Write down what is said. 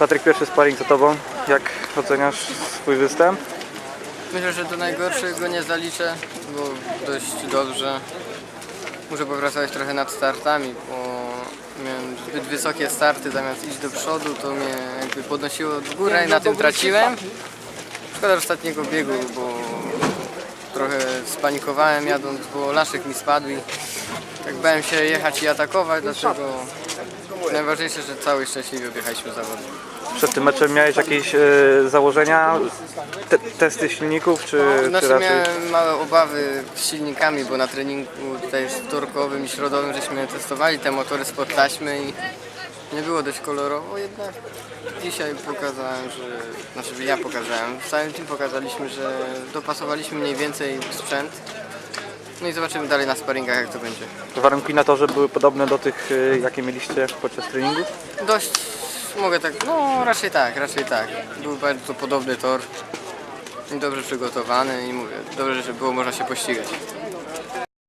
Patryk, pierwszy sparring za Tobą. Jak oceniasz swój występ? Myślę, że do najgorszego nie zaliczę, bo dość dobrze. Muszę popracować trochę nad startami, bo miałem zbyt wysokie starty, zamiast iść do przodu, to mnie jakby podnosiło w górę i na tym traciłem. Szkoda ostatniego biegu, bo trochę spanikowałem jadąc, bo laszek mi spadł i tak bałem się jechać i atakować, dlatego najważniejsze, że cały szczęśliwie objechaliśmy zawody. Przed tym meczem miałeś jakieś e, założenia, te, testy silników, czy, czy Znaczy raczej... miałem małe obawy z silnikami, bo na treningu tutaj wtorkowym i środowym żeśmy testowali te motory spod taśmy i nie było dość kolorowo, jednak dzisiaj pokazałem, że, znaczy ja pokazałem, w całym tym pokazaliśmy, że dopasowaliśmy mniej więcej sprzęt. No i zobaczymy dalej na sparingach jak to będzie. Warunki na torze były podobne do tych, e, jakie mieliście podczas treningu? Dość, mogę tak, no raczej tak, raczej tak. Był bardzo podobny tor, dobrze przygotowany i mówię, dobrze, że było można się pościgać.